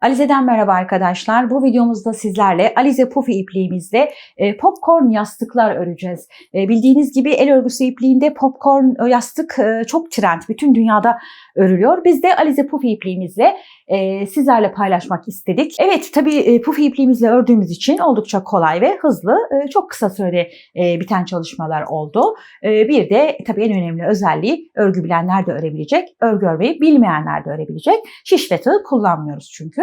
Alize'den merhaba arkadaşlar. Bu videomuzda sizlerle Alize Pufi ipliğimizle e, popcorn yastıklar öreceğiz. E, bildiğiniz gibi el örgüsü ipliğinde popcorn yastık e, çok trend. Bütün dünyada örülüyor. Biz de Alize Pufi ipliğimizle e, sizlerle paylaşmak istedik. Evet tabii e, Pufi ipliğimizle ördüğümüz için oldukça kolay ve hızlı, e, çok kısa sürede e, biten çalışmalar oldu. E, bir de tabii en önemli özelliği örgü bilenler de örebilecek, örgü örmeyi bilmeyenler de örebilecek. Şiş ve tığ kullanmıyoruz çünkü.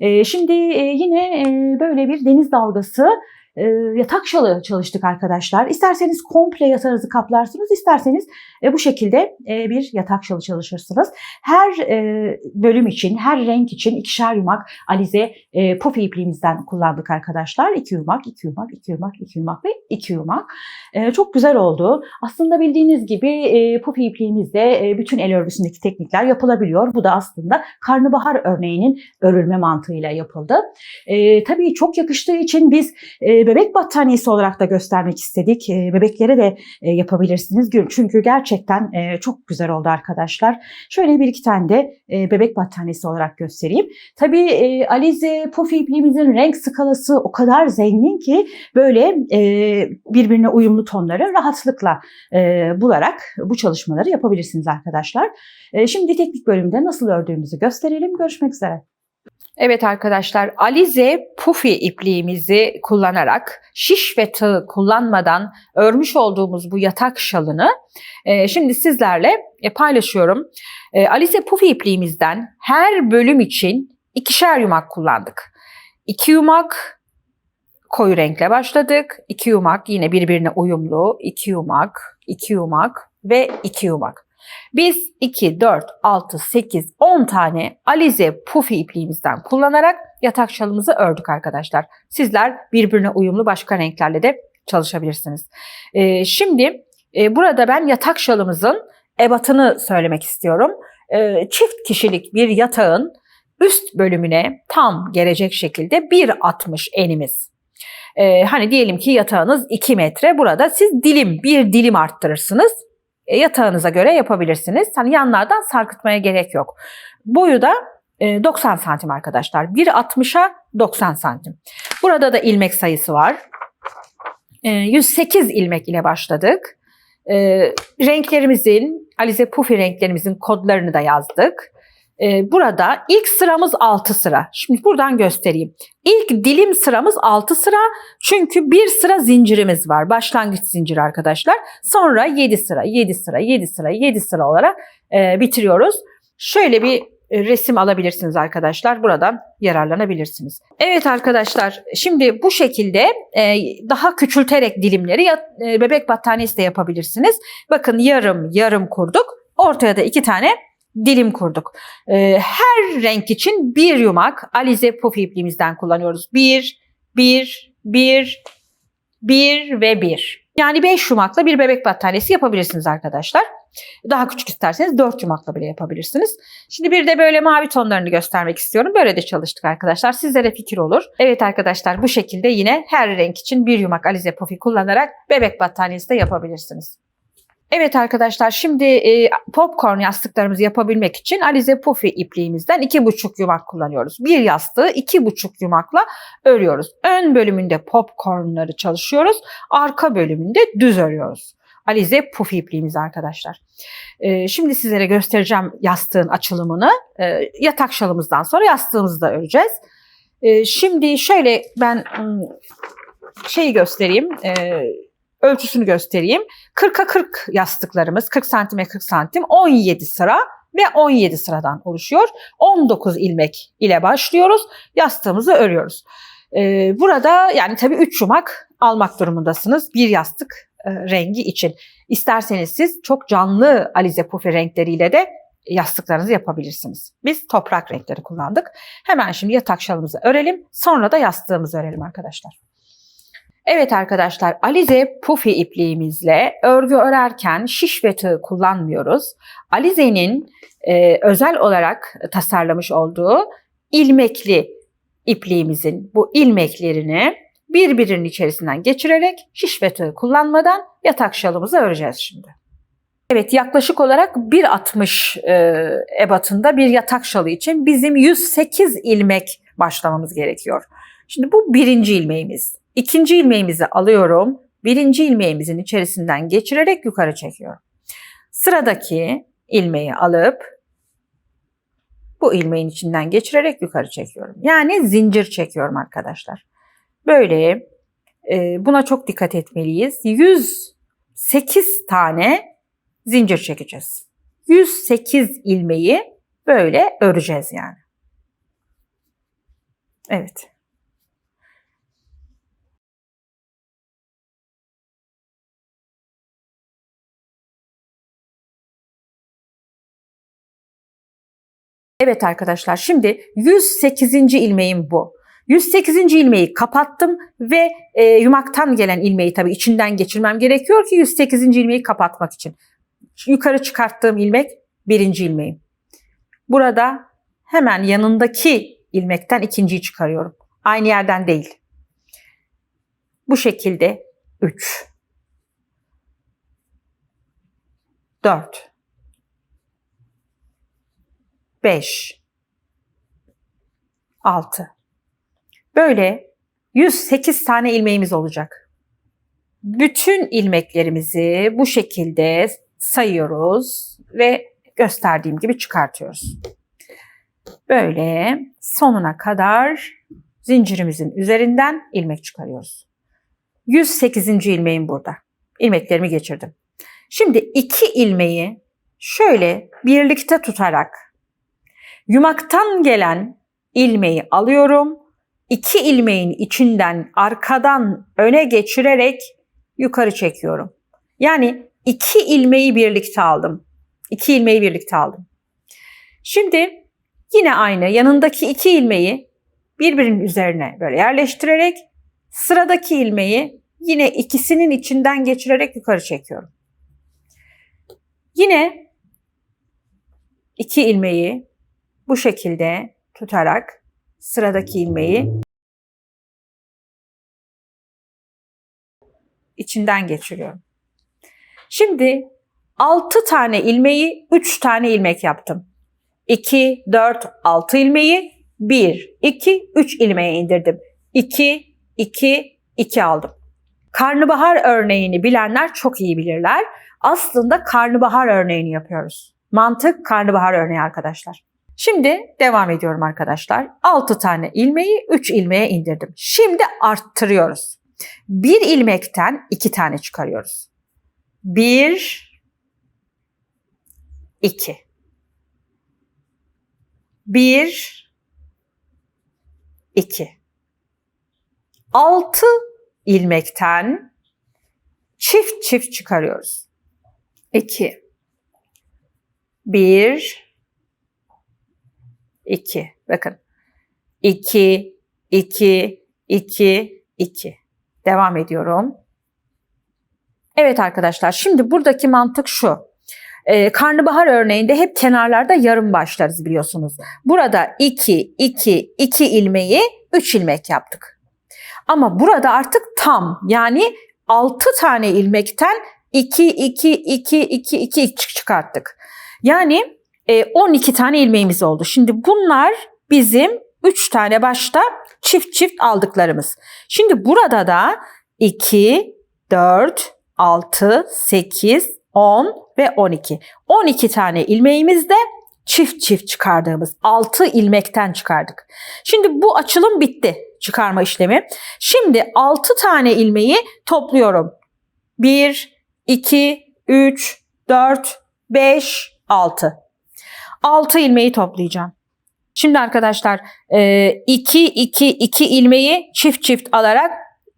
E, şimdi e, yine e, böyle bir deniz dalgası e, yatak şalı çalıştık arkadaşlar. İsterseniz komple yatağınızı kaplarsınız, isterseniz e, bu şekilde e, bir yatak şalı çalışırsınız. Her e, bölüm için, her renk için ikişer yumak alize e, pufi ipliğimizden kullandık arkadaşlar. İki yumak, iki yumak, iki yumak, iki yumak ve iki yumak. Çok güzel oldu. Aslında bildiğiniz gibi e, pufi ipliğimizde bütün el örgüsündeki teknikler yapılabiliyor. Bu da aslında karnabahar örneğinin örülme mantığıyla yapıldı. Tabii çok yakıştığı için biz bebek battaniyesi olarak da göstermek istedik. E, bebeklere de e, yapabilirsiniz. Çünkü gerçekten e, çok güzel oldu arkadaşlar. Şöyle bir iki tane de e, bebek battaniyesi olarak göstereyim. Tabii Alize Puffy ipliğimizin renk skalası o kadar zengin ki böyle birbirine uyumlu tonları rahatlıkla bularak bu çalışmaları yapabilirsiniz arkadaşlar. Şimdi teknik bölümde nasıl ördüğümüzü gösterelim. Görüşmek üzere. Evet arkadaşlar Alize Pufi ipliğimizi kullanarak şiş ve tığ kullanmadan örmüş olduğumuz bu yatak şalını e, şimdi sizlerle e, paylaşıyorum. E, Alize Pufi ipliğimizden her bölüm için ikişer yumak kullandık. İki yumak koyu renkle başladık. İki yumak yine birbirine uyumlu. iki yumak, iki yumak ve iki yumak. Biz 2, 4, 6, 8, 10 tane alize pufi ipliğimizden kullanarak yatak şalımızı ördük arkadaşlar. Sizler birbirine uyumlu başka renklerle de çalışabilirsiniz. Ee, şimdi e, burada ben yatak şalımızın ebatını söylemek istiyorum. Ee, çift kişilik bir yatağın üst bölümüne tam gelecek şekilde 1.60 enimiz. Ee, hani diyelim ki yatağınız 2 metre. Burada siz dilim, bir dilim arttırırsınız yatağınıza göre yapabilirsiniz. Hani yanlardan sarkıtmaya gerek yok. Boyu da 90 e, santim arkadaşlar. 1.60'a 90 santim. Burada da ilmek sayısı var. 108 e, ilmek ile başladık. Renklerimizin, Alize Pufi renklerimizin kodlarını da yazdık. Ee, burada ilk sıramız 6 sıra. Şimdi buradan göstereyim. İlk dilim sıramız 6 sıra çünkü bir sıra zincirimiz var. Başlangıç zinciri arkadaşlar. Sonra 7 sıra, 7 sıra, 7 sıra, 7 sıra olarak e, bitiriyoruz. Şöyle bir e, resim alabilirsiniz arkadaşlar. Buradan yararlanabilirsiniz. Evet arkadaşlar şimdi bu şekilde e, daha küçülterek dilimleri e, bebek battaniyesi de yapabilirsiniz. Bakın yarım yarım kurduk. Ortaya da iki tane dilim kurduk. Ee, her renk için bir yumak Alize Puffy ipliğimizden kullanıyoruz. Bir, bir, bir, bir ve bir. Yani beş yumakla bir bebek battaniyesi yapabilirsiniz arkadaşlar. Daha küçük isterseniz dört yumakla bile yapabilirsiniz. Şimdi bir de böyle mavi tonlarını göstermek istiyorum. Böyle de çalıştık arkadaşlar. Sizlere fikir olur. Evet arkadaşlar bu şekilde yine her renk için bir yumak Alize Puffy kullanarak bebek battaniyesi de yapabilirsiniz. Evet arkadaşlar şimdi e, popcorn yastıklarımızı yapabilmek için Alize Puffy ipliğimizden 2,5 yumak kullanıyoruz. Bir yastığı 2,5 yumakla örüyoruz. Ön bölümünde popcornları çalışıyoruz. Arka bölümünde düz örüyoruz. Alize Puffy ipliğimiz arkadaşlar. E, şimdi sizlere göstereceğim yastığın açılımını. E, yatak şalımızdan sonra yastığımızı da öreceğiz. E, şimdi şöyle ben şeyi göstereyim. E, ölçüsünü göstereyim. 40'a 40 yastıklarımız 40 santime 40 santim 17 sıra ve 17 sıradan oluşuyor. 19 ilmek ile başlıyoruz. Yastığımızı örüyoruz. Ee, burada yani tabii 3 yumak almak durumundasınız bir yastık e, rengi için. İsterseniz siz çok canlı alize pufi renkleriyle de yastıklarınızı yapabilirsiniz. Biz toprak renkleri kullandık. Hemen şimdi yatak şalımızı örelim. Sonra da yastığımızı örelim arkadaşlar. Evet arkadaşlar Alize Pufi ipliğimizle örgü örerken şiş ve tığ kullanmıyoruz. Alize'nin e, özel olarak tasarlamış olduğu ilmekli ipliğimizin bu ilmeklerini birbirinin içerisinden geçirerek şiş ve tığ kullanmadan yatak şalımızı öreceğiz şimdi. Evet yaklaşık olarak 1.60 e, ebatında bir yatak şalı için bizim 108 ilmek başlamamız gerekiyor. Şimdi bu birinci ilmeğimiz. İkinci ilmeğimizi alıyorum. Birinci ilmeğimizin içerisinden geçirerek yukarı çekiyorum. Sıradaki ilmeği alıp bu ilmeğin içinden geçirerek yukarı çekiyorum. Yani zincir çekiyorum arkadaşlar. Böyle e, buna çok dikkat etmeliyiz. 108 tane zincir çekeceğiz. 108 ilmeği böyle öreceğiz yani. Evet. Evet arkadaşlar şimdi 108. ilmeğim bu. 108. ilmeği kapattım ve e, yumaktan gelen ilmeği tabii içinden geçirmem gerekiyor ki 108. ilmeği kapatmak için. Yukarı çıkarttığım ilmek birinci ilmeğim. Burada hemen yanındaki ilmekten ikinciyi çıkarıyorum. Aynı yerden değil. Bu şekilde 3 4 5 6 Böyle 108 tane ilmeğimiz olacak. Bütün ilmeklerimizi bu şekilde sayıyoruz ve gösterdiğim gibi çıkartıyoruz. Böyle sonuna kadar zincirimizin üzerinden ilmek çıkarıyoruz. 108. ilmeğim burada. İlmeklerimi geçirdim. Şimdi iki ilmeği şöyle birlikte tutarak yumaktan gelen ilmeği alıyorum. İki ilmeğin içinden arkadan öne geçirerek yukarı çekiyorum. Yani iki ilmeği birlikte aldım. İki ilmeği birlikte aldım. Şimdi yine aynı yanındaki iki ilmeği birbirinin üzerine böyle yerleştirerek sıradaki ilmeği yine ikisinin içinden geçirerek yukarı çekiyorum. Yine iki ilmeği bu şekilde tutarak sıradaki ilmeği içinden geçiriyorum. Şimdi 6 tane ilmeği 3 tane ilmek yaptım. 2, 4, 6 ilmeği 1, 2, 3 ilmeğe indirdim. 2, 2, 2 aldım. Karnabahar örneğini bilenler çok iyi bilirler. Aslında karnabahar örneğini yapıyoruz. Mantık karnabahar örneği arkadaşlar. Şimdi devam ediyorum arkadaşlar. 6 tane ilmeği 3 ilmeğe indirdim. Şimdi arttırıyoruz. Bir ilmekten 2 tane çıkarıyoruz. 1 2 1 2 6 ilmekten çift çift çıkarıyoruz. 2 1 2 bakın 2 2 2 2 devam ediyorum. Evet arkadaşlar şimdi buradaki mantık şu. Ee, karnabahar örneğinde hep kenarlarda yarım başlarız biliyorsunuz. Burada 2 2 2 ilmeği 3 ilmek yaptık. Ama burada artık tam yani 6 tane ilmekten 2 2 2 2 2 çıkarttık. Yani e, 12 tane ilmeğimiz oldu. Şimdi bunlar bizim 3 tane başta çift çift aldıklarımız. Şimdi burada da 2, 4, 6, 8, 10 ve 12. 12 tane ilmeğimiz de çift çift çıkardığımız 6 ilmekten çıkardık. Şimdi bu açılım bitti çıkarma işlemi. Şimdi 6 tane ilmeği topluyorum. 1, 2, 3, 4, 5, 6. 6 ilmeği toplayacağım. Şimdi arkadaşlar 2 2 2 ilmeği çift çift alarak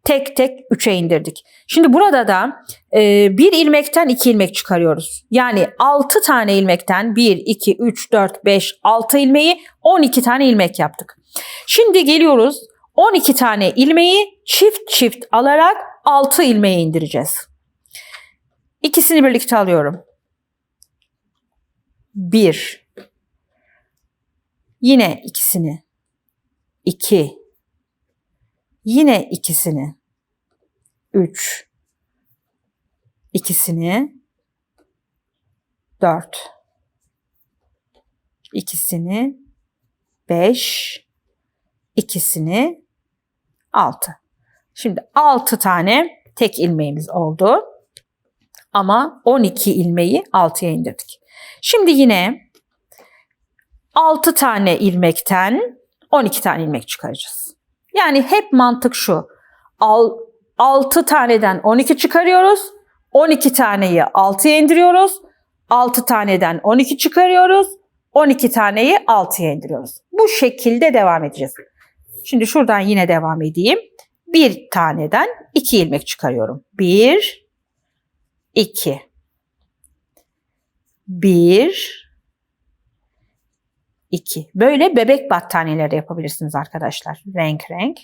tek tek 3'e indirdik. Şimdi burada da e, bir ilmekten 2 ilmek çıkarıyoruz. Yani 6 tane ilmekten 1 2 3 4 5 6 ilmeği 12 tane ilmek yaptık. Şimdi geliyoruz 12 tane ilmeği çift çift alarak 6 ilmeğe indireceğiz. İkisini birlikte alıyorum. 1 Yine ikisini. 2 Yine ikisini. 3 ikisini 4 ikisini 5 ikisini 6. Şimdi 6 tane tek ilmeğimiz oldu. Ama 12 ilmeği 6'ya indirdik. Şimdi yine 6 tane ilmekten 12 tane ilmek çıkaracağız. Yani hep mantık şu. Al, 6 taneden 12 çıkarıyoruz. 12 taneyi 6'ya indiriyoruz. 6 taneden 12 çıkarıyoruz. 12 taneyi 6'ya indiriyoruz. Bu şekilde devam edeceğiz. Şimdi şuradan yine devam edeyim. Bir taneden 2 ilmek çıkarıyorum. 1 2 1 2. Böyle bebek battaniyeleri yapabilirsiniz arkadaşlar. Renk renk.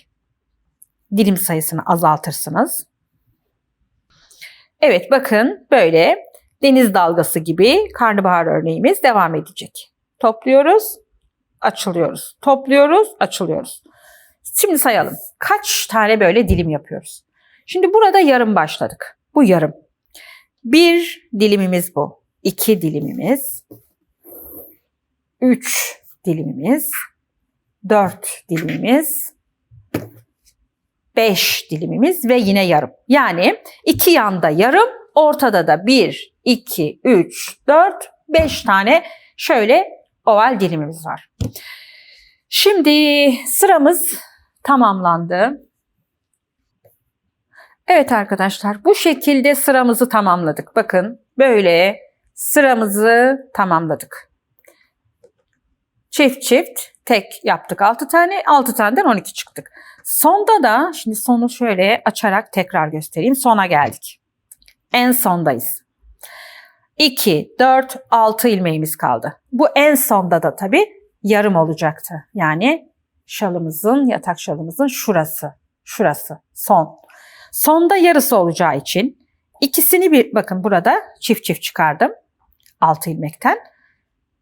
Dilim sayısını azaltırsınız. Evet bakın böyle deniz dalgası gibi karnabahar örneğimiz devam edecek. Topluyoruz, açılıyoruz. Topluyoruz, açılıyoruz. Şimdi sayalım. Kaç tane böyle dilim yapıyoruz? Şimdi burada yarım başladık. Bu yarım. Bir dilimimiz bu. İki dilimimiz. Üç dilimimiz. Dört dilimimiz. Beş dilimimiz ve yine yarım. Yani iki yanda yarım, ortada da bir, iki, üç, dört, beş tane şöyle oval dilimimiz var. Şimdi sıramız tamamlandı. Evet arkadaşlar bu şekilde sıramızı tamamladık. Bakın böyle sıramızı tamamladık. Çift çift tek yaptık 6 tane 6 taneden 12 çıktık. Sonda da şimdi sonu şöyle açarak tekrar göstereyim. Sona geldik. En sondayız. 2, 4, 6 ilmeğimiz kaldı. Bu en sonda da tabii yarım olacaktı. Yani şalımızın, yatak şalımızın şurası. Şurası son. Sonda yarısı olacağı için ikisini bir bakın burada çift çift çıkardım. 6 ilmekten.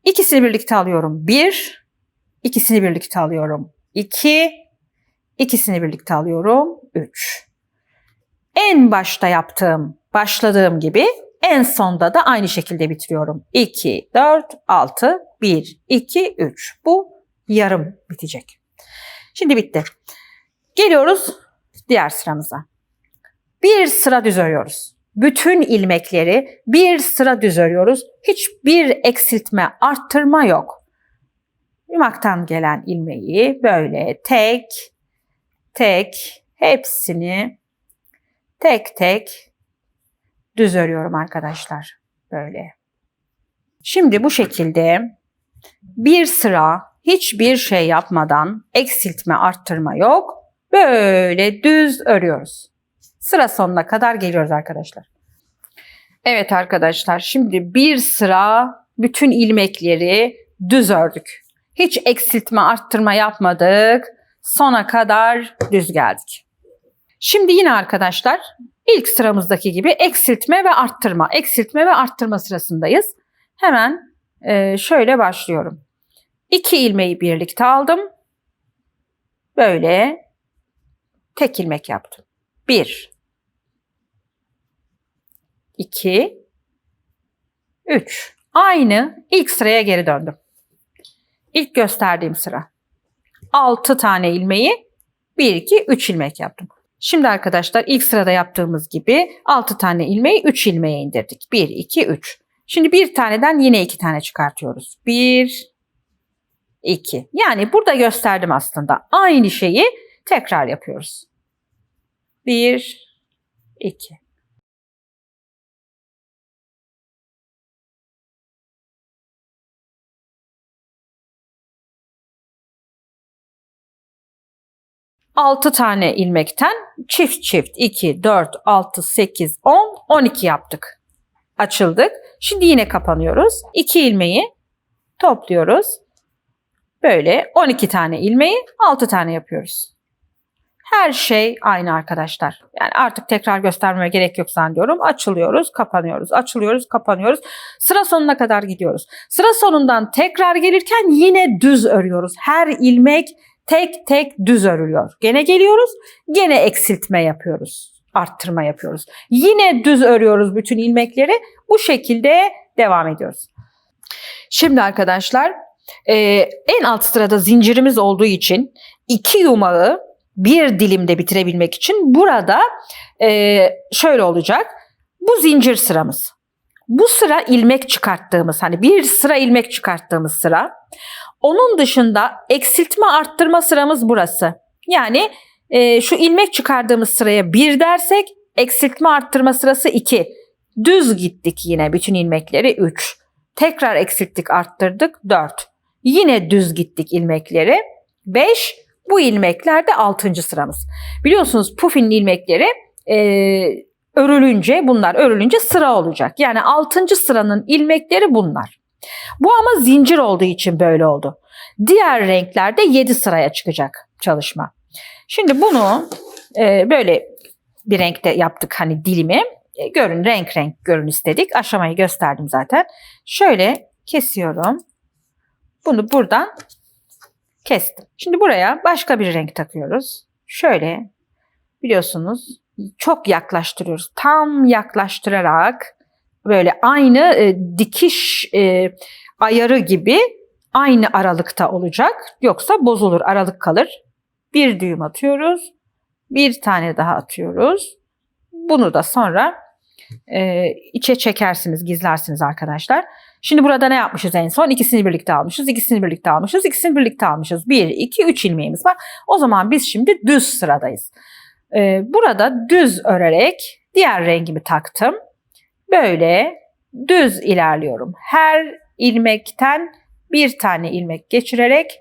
İkisini birlikte alıyorum. 1, ikisini birlikte alıyorum. 2, ikisini birlikte alıyorum. 3. En başta yaptığım, başladığım gibi en sonda da aynı şekilde bitiriyorum. 2, 4, 6, 1, 2, 3. Bu yarım bitecek. Şimdi bitti. Geliyoruz diğer sıramıza. Bir sıra düz örüyoruz. Bütün ilmekleri bir sıra düz örüyoruz. Hiçbir eksiltme, arttırma yok. Yumaktan gelen ilmeği böyle tek tek hepsini tek tek düz örüyorum arkadaşlar. Böyle. Şimdi bu şekilde bir sıra hiçbir şey yapmadan eksiltme, arttırma yok. Böyle düz örüyoruz. Sıra sonuna kadar geliyoruz arkadaşlar. Evet arkadaşlar şimdi bir sıra bütün ilmekleri düz ördük. Hiç eksiltme, arttırma yapmadık. Sona kadar düz geldik. Şimdi yine arkadaşlar ilk sıramızdaki gibi eksiltme ve arttırma, eksiltme ve arttırma sırasındayız. Hemen e, şöyle başlıyorum. İki ilmeği birlikte aldım. Böyle tek ilmek yaptım. Bir, iki, üç. Aynı ilk sıraya geri döndüm. İlk gösterdiğim sıra. 6 tane ilmeği 1, 2, 3 ilmek yaptım. Şimdi arkadaşlar ilk sırada yaptığımız gibi 6 tane ilmeği 3 ilmeğe indirdik. 1, 2, 3. Şimdi bir taneden yine 2 tane çıkartıyoruz. 1, 2. Yani burada gösterdim aslında. Aynı şeyi tekrar yapıyoruz. 1, 2. Altı tane ilmekten çift çift 2, 4, 6, 8, 10, 12 yaptık. Açıldık. Şimdi yine kapanıyoruz. 2 ilmeği topluyoruz. Böyle 12 tane ilmeği 6 tane yapıyoruz. Her şey aynı arkadaşlar. Yani artık tekrar göstermeme gerek yok zannediyorum. Açılıyoruz, kapanıyoruz, açılıyoruz, kapanıyoruz. Sıra sonuna kadar gidiyoruz. Sıra sonundan tekrar gelirken yine düz örüyoruz. Her ilmek tek tek düz örülüyor. Gene geliyoruz, gene eksiltme yapıyoruz. Arttırma yapıyoruz. Yine düz örüyoruz bütün ilmekleri. Bu şekilde devam ediyoruz. Şimdi arkadaşlar e, en alt sırada zincirimiz olduğu için iki yumağı bir dilimde bitirebilmek için burada e, şöyle olacak. Bu zincir sıramız. Bu sıra ilmek çıkarttığımız hani bir sıra ilmek çıkarttığımız sıra. Onun dışında eksiltme arttırma sıramız burası. Yani e, şu ilmek çıkardığımız sıraya bir dersek eksiltme arttırma sırası 2. Düz gittik yine bütün ilmekleri 3. Tekrar eksilttik arttırdık 4. Yine düz gittik ilmekleri 5. Bu ilmekler de 6. sıramız. Biliyorsunuz pufin ilmekleri e, örülünce bunlar örülünce sıra olacak. Yani 6. sıranın ilmekleri bunlar. Bu ama zincir olduğu için böyle oldu. Diğer renklerde 7 sıraya çıkacak çalışma. Şimdi bunu e, böyle bir renkte yaptık hani dilimi. E, görün renk renk görün istedik. Aşamayı gösterdim zaten. Şöyle kesiyorum. Bunu buradan kestim. Şimdi buraya başka bir renk takıyoruz. Şöyle biliyorsunuz çok yaklaştırıyoruz. Tam yaklaştırarak böyle aynı e, dikiş e, ayarı gibi aynı aralıkta olacak. Yoksa bozulur, aralık kalır. Bir düğüm atıyoruz. Bir tane daha atıyoruz. Bunu da sonra e, içe çekersiniz, gizlersiniz arkadaşlar. Şimdi burada ne yapmışız en son? İkisini birlikte almışız, ikisini birlikte almışız, ikisini birlikte almışız. Bir, iki, üç ilmeğimiz var. O zaman biz şimdi düz sıradayız. E, burada düz örerek diğer rengimi taktım. Böyle düz ilerliyorum. Her ilmekten bir tane ilmek geçirerek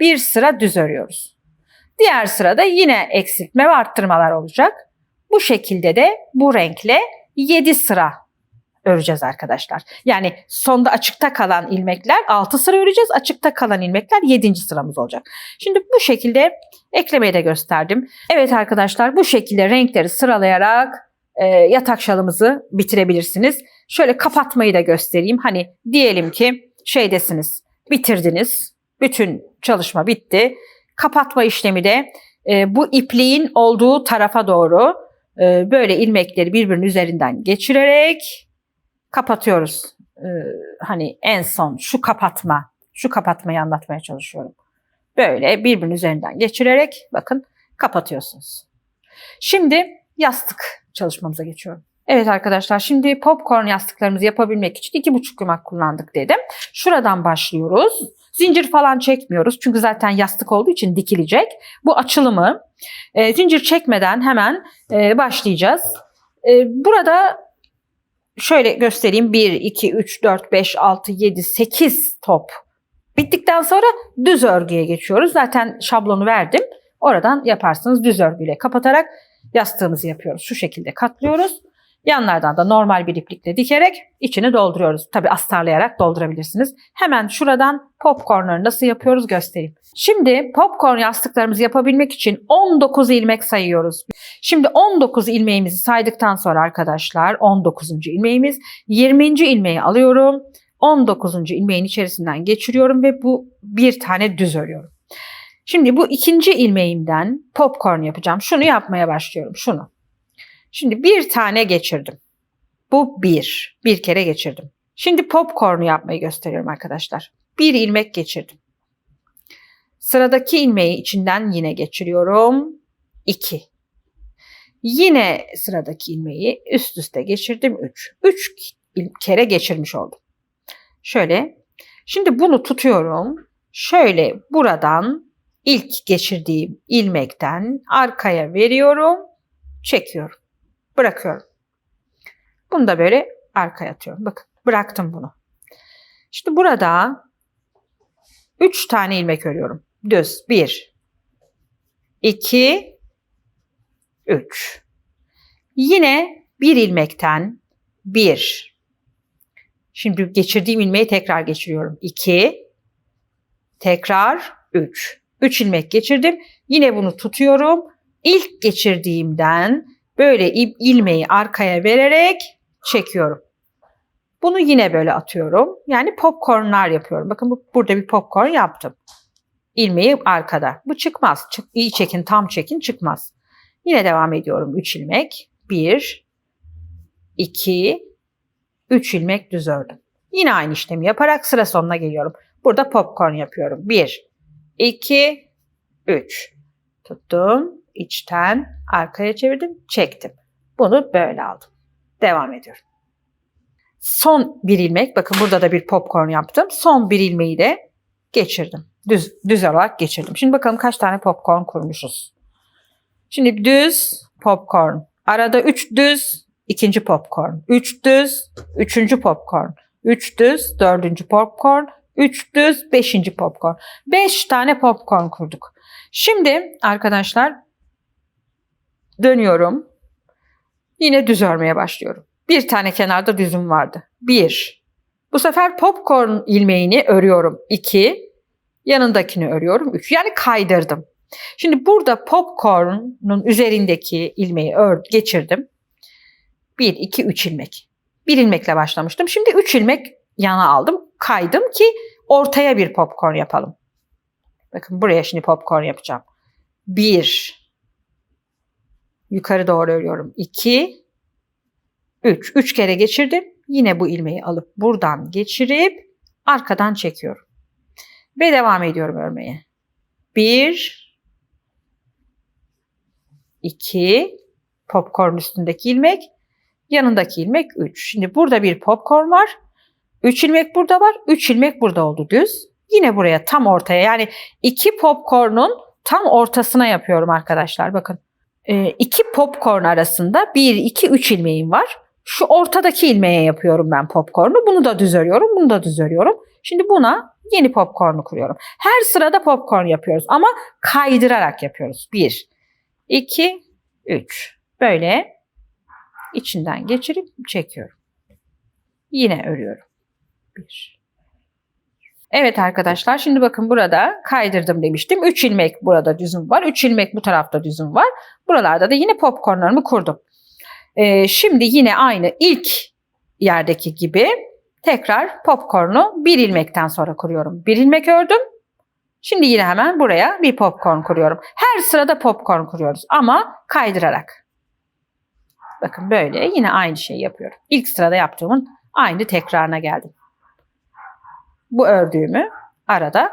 bir sıra düz örüyoruz. Diğer sırada yine eksiltme ve arttırmalar olacak. Bu şekilde de bu renkle 7 sıra öreceğiz arkadaşlar. Yani sonda açıkta kalan ilmekler 6 sıra öreceğiz. Açıkta kalan ilmekler 7. sıramız olacak. Şimdi bu şekilde eklemeyi de gösterdim. Evet arkadaşlar bu şekilde renkleri sıralayarak e, yatak şalımızı bitirebilirsiniz. Şöyle kapatmayı da göstereyim. Hani diyelim ki şeydesiniz bitirdiniz. Bütün çalışma bitti. Kapatma işlemi de e, bu ipliğin olduğu tarafa doğru e, böyle ilmekleri birbirinin üzerinden geçirerek kapatıyoruz. E, hani en son şu kapatma, şu kapatmayı anlatmaya çalışıyorum. Böyle birbirinin üzerinden geçirerek bakın kapatıyorsunuz. Şimdi yastık çalışmamıza geçiyorum. Evet arkadaşlar şimdi popcorn yastıklarımızı yapabilmek için iki buçuk yumak kullandık dedim. Şuradan başlıyoruz. Zincir falan çekmiyoruz çünkü zaten yastık olduğu için dikilecek. Bu açılımı e, zincir çekmeden hemen e, başlayacağız. E, burada şöyle göstereyim 1, 2, 3, 4, 5, 6, 7, 8 top. Bittikten sonra düz örgüye geçiyoruz. Zaten şablonu verdim. Oradan yaparsınız düz örgüyle kapatarak yastığımızı yapıyoruz. Şu şekilde katlıyoruz. Yanlardan da normal bir iplikle dikerek içini dolduruyoruz. Tabi astarlayarak doldurabilirsiniz. Hemen şuradan popcornları nasıl yapıyoruz göstereyim. Şimdi popcorn yastıklarımızı yapabilmek için 19 ilmek sayıyoruz. Şimdi 19 ilmeğimizi saydıktan sonra arkadaşlar 19. ilmeğimiz 20. ilmeği alıyorum. 19. ilmeğin içerisinden geçiriyorum ve bu bir tane düz örüyorum. Şimdi bu ikinci ilmeğimden popcorn yapacağım. Şunu yapmaya başlıyorum. Şunu. Şimdi bir tane geçirdim. Bu bir. Bir kere geçirdim. Şimdi popcorn'u yapmayı gösteriyorum arkadaşlar. Bir ilmek geçirdim. Sıradaki ilmeği içinden yine geçiriyorum. İki. Yine sıradaki ilmeği üst üste geçirdim. Üç. Üç kere geçirmiş oldum. Şöyle. Şimdi bunu tutuyorum. Şöyle buradan ilk geçirdiğim ilmekten arkaya veriyorum. Çekiyorum bırakıyorum. Bunu da böyle arkaya atıyorum. Bakın bıraktım bunu. Şimdi burada 3 tane ilmek örüyorum. Düz. 1 2 3 Yine bir ilmekten 1 Şimdi geçirdiğim ilmeği tekrar geçiriyorum. 2 tekrar 3 3 ilmek geçirdim. Yine bunu tutuyorum. İlk geçirdiğimden böyle ilmeği arkaya vererek çekiyorum. Bunu yine böyle atıyorum. Yani popcornlar yapıyorum. Bakın bu, burada bir popcorn yaptım. İlmeği arkada. Bu çıkmaz. Çık, iyi çekin, tam çekin çıkmaz. Yine devam ediyorum. 3 ilmek. 1 2 3 ilmek düz ördüm. Yine aynı işlemi yaparak sıra sonuna geliyorum. Burada popcorn yapıyorum. 1, 2, 3. Tuttum. İçten arkaya çevirdim. Çektim. Bunu böyle aldım. Devam ediyorum. Son bir ilmek. Bakın burada da bir popcorn yaptım. Son bir ilmeği de geçirdim. Düz, düz olarak geçirdim. Şimdi bakalım kaç tane popcorn kurmuşuz. Şimdi düz popcorn. Arada 3 düz, ikinci popcorn. 3 düz, üçüncü popcorn. 3 düz, dördüncü popcorn. 3 düz, beşinci popcorn. 5 tane popcorn kurduk. Şimdi arkadaşlar dönüyorum. Yine düz örmeye başlıyorum. Bir tane kenarda düzüm vardı. 1. Bu sefer popcorn ilmeğini örüyorum. 2. Yanındakini örüyorum. 3. Yani kaydırdım. Şimdi burada popcorn'un üzerindeki ilmeği ör, geçirdim. 1, 2, 3 ilmek. Bir ilmekle başlamıştım. Şimdi 3 ilmek yana aldım. Kaydım ki ortaya bir popcorn yapalım. Bakın buraya şimdi popcorn yapacağım. 1 Yukarı doğru örüyorum. 2 3. 3 kere geçirdim. Yine bu ilmeği alıp buradan geçirip arkadan çekiyorum. Ve devam ediyorum örmeye. 1 2 popcorn üstündeki ilmek, yanındaki ilmek 3. Şimdi burada bir popcorn var. 3 ilmek burada var. 3 ilmek burada oldu düz. Yine buraya tam ortaya yani iki popcorn'un tam ortasına yapıyorum arkadaşlar. Bakın. Ee, iki popcorn arasında 1 2 3 ilmeğim var. Şu ortadaki ilmeğe yapıyorum ben popcorn'u. Bunu da düz örüyorum. Bunu da düz örüyorum. Şimdi buna yeni popcorn'u kuruyorum. Her sırada popcorn yapıyoruz ama kaydırarak yapıyoruz. 1 2 3. Böyle içinden geçirip çekiyorum. Yine örüyorum. 1 Evet arkadaşlar şimdi bakın burada kaydırdım demiştim. 3 ilmek burada düzüm var. 3 ilmek bu tarafta düzüm var. Buralarda da yine popcornlarımı kurdum. Ee, şimdi yine aynı ilk yerdeki gibi tekrar popcornu bir ilmekten sonra kuruyorum. Bir ilmek ördüm. Şimdi yine hemen buraya bir popcorn kuruyorum. Her sırada popcorn kuruyoruz ama kaydırarak. Bakın böyle yine aynı şeyi yapıyorum. İlk sırada yaptığımın aynı tekrarına geldim. Bu ördüğümü arada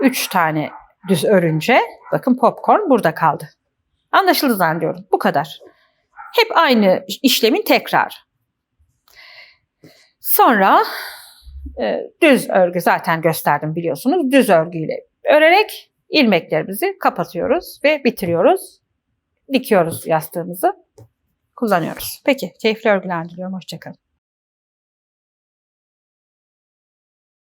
3 tane düz örünce bakın popcorn burada kaldı. Anlaşıldı zannediyorum. Bu kadar. Hep aynı işlemin tekrar. Sonra e, düz örgü zaten gösterdim biliyorsunuz. Düz örgüyle örerek ilmeklerimizi kapatıyoruz ve bitiriyoruz. Dikiyoruz yastığımızı. Kullanıyoruz. Peki keyifli örgüler diliyorum. Hoşçakalın.